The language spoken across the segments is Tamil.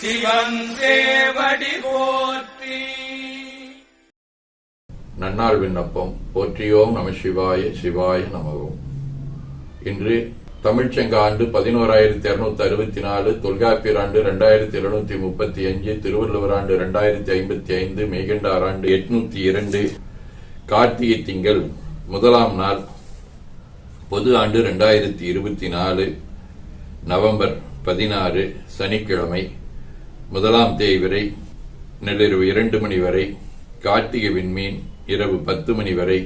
சிவன் போற்றி. நன்னார் விண்ணப்பம். போற்றியோம் நம சிவாய சிவாய நமவும் இன்று தமிழ்ச்சங்க ஆண்டு பதினோராயிரத்தி இருநூத்தி அறுபத்தி நாலு தொல்காப்பியர் ஆண்டு ரெண்டாயிரத்தி இருநூத்தி முப்பத்தி அஞ்சு திருவள்ளுவர் ஆண்டு ரெண்டாயிரத்தி ஐம்பத்தி ஐந்து மெய்கண்டார் ஆண்டு எட்நூத்தி இரண்டு கார்த்திகை திங்கள் முதலாம் நாள் பொது ஆண்டு ரெண்டாயிரத்தி இருபத்தி நாலு நவம்பர் பதினாறு சனிக்கிழமை முதலாம் தேய்வரை நள்ளிரவு இரண்டு மணி வரை கார்த்திகை விண்மீன் இரவு பத்து மணி வரை.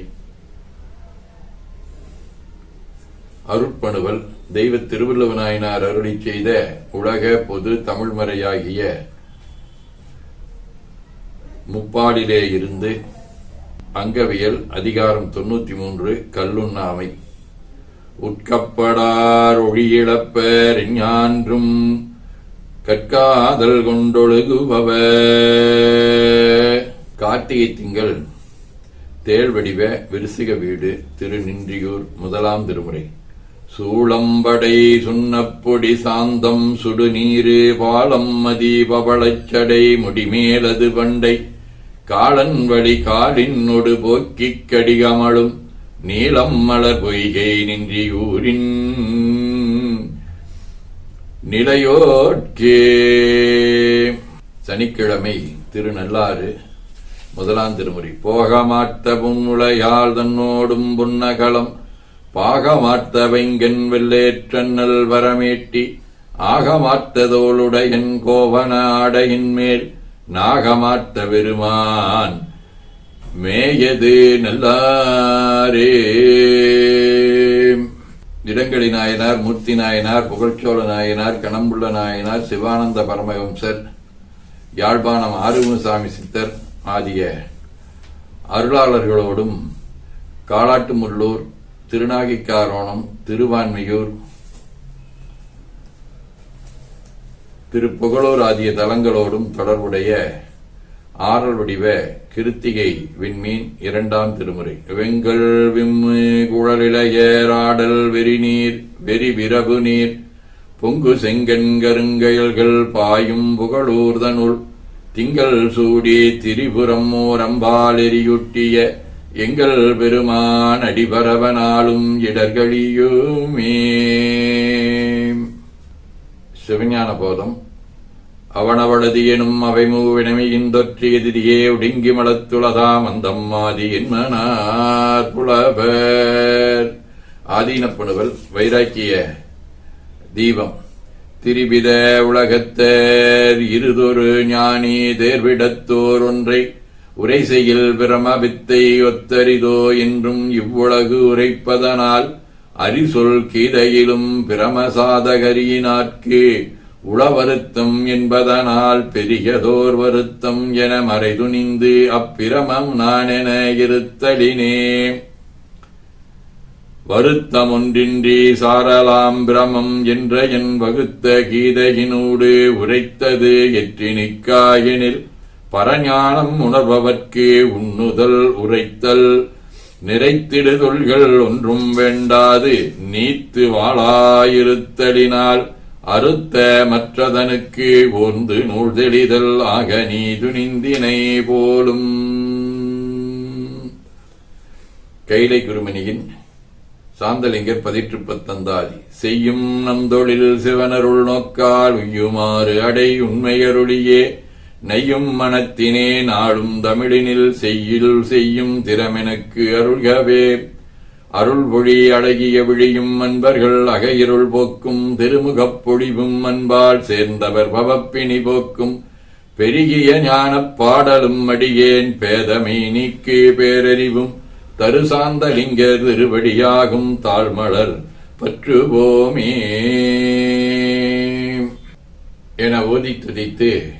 அருட்பணுவல் தெய்வ திருவள்ளுவநாயனார் அருளி செய்த உலக பொது தமிழ்மறையாகிய முப்பாடிலே இருந்து அங்கவியல் அதிகாரம் தொன்னூத்தி மூன்று கல்லுண்ணாமை. உட்கப்படார் ஒழியிழப்பர் ஞான்றும் கற்காதல் கொண்டொழுகுபவ. கார்த்திகை திங்கள் தேள் வடிவ விருசிக வீடு திருநின்றியூர் முதலாம் திருமுறை. சூளம்படை சுண்ணப்பொடி சாந்தம் சுடுநீரு பாலம் மதி பவளச்சடை முடிமேலது பண்டை காளன் வழி காலினொடு போக்கிக் கடிகமழும் நீளம் மலர் பொய்கை நின்றியூரின் நிலையோட்கே சனிக்கிழமை திருநள்ளாறு முதலாம் திருமுறை. போகமாட்ட புன்முளையால் தன்னோடும் புன்னகலம் பாகமாட்ட வைங்கன் வெள்ளேற்றன்னல் வரமேட்டி ஆகமாட்டதோளுடையன் கோவன ஆடையின் மேல் நாகமாட்ட பெருமான் மேயது நல்லாரே. இடங்களி நாயனார் மூர்த்தி நாயனார் புகழ்ச்சோழ நாயனார் கணம்புள்ள நாயனார் சிவானந்த பரமஹம்சர் யாழ்ப்பாணம் ஆறுமுகசாமி சித்தர் ஆகிய அருளாளர்களோடும் காலாட்டுமுள்ளூர் திருநாகிக்காரோணம் திருவான்மையூர் திருப்புகழூர் ஆகிய தலங்களோடும் தொடர்புடைய ஆறல் வடிவ கிருத்திகை விண்மீன் இரண்டாம் திருமுறை. வெங்கல் விம்மு குழலிளையராடல் வெறிநீர் வெறி விரபு நீர். பொங்கு செங்கன் கருங்கயல்கள் பாயும் புகழூர்தனுள். திங்கள் சூடி திரிபுரம் ஓரம்பால் எரியுட்டிய எங்கள் பெருமான் அடிபரவனாலும் இடர்களியுமே சிவஞான போதம் அவனவளது எனும் அவை மூவினமையின் தொற்றி எதிரியே ஒடுங்கி மலத்துளதாம் அந்தம்மாதி என்மனார் புலவர். ஆதீனப்பணுவல் வைராக்கிய தீபம். திரிபித உலகத்தேர் இருதொரு ஞானி தேர்விடத்தோர் ஒன்றை உரை செய்யில் பிரமவித்தை ஒத்தரிதோ என்றும் இவ்வுலகு உரைப்பதனால் அரிசொல் கீதையிலும் பிரமசாதகரியினாற்கு உளவருத்தம் என்பதனால் பெரியதோர் வருத்தம் என மறைதுணிந்து அப்பிரமம் நான் என இருத்தலினே. வருத்தம் ஒன்றின்றி சாரலாம் பிரமம் என்ற என் வகுத்த கீதையினூடு உரைத்தது எற்றினிக்காயினில் பரஞானம் உணர்பவர்க்கு உண்ணுதல் உரைத்தல். நிறைத்திடுதொல்கள் ஒன்றும் வேண்டாது நீத்து வாழாயிருத்தலினால் அறுத்த மற்றதனுக்கு ஓர்ந்து நூல் தெளிதல் ஆக நீ துணிந்தினை போலும். கைலை குருமணியின் சாந்தலிங்கர் பதிற்று பத்தந்தாதி செய்யும் நம் தொழில் சிவனருள் நோக்கால் உய்யுமாறு அடை உண்மையருளியே நெய்யும் மனத்தினே நாளும் தமிழினில் செய்யில் செய்யும் திறமெனக்கு அருள்கவே. அருள்பொழி அழகிய விழியும் அன்பர்கள் அகையிருள் போக்கும் திருமுகப் பொழிவும் அன்பால் சேர்ந்தவர் பவப்பினி போக்கும். பெருகிய ஞானப் பாடலும் அடியேன் பேதமை நீக்கு பேரறிவும் தருசாந்தலிங்க திருவடியாகும் தாழ்மலர் பற்றுவோமே. என ஓதி துதித்து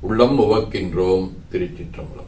உள்ளம் உவக்கின்றோம் திருச்சிற்றம்பலம்.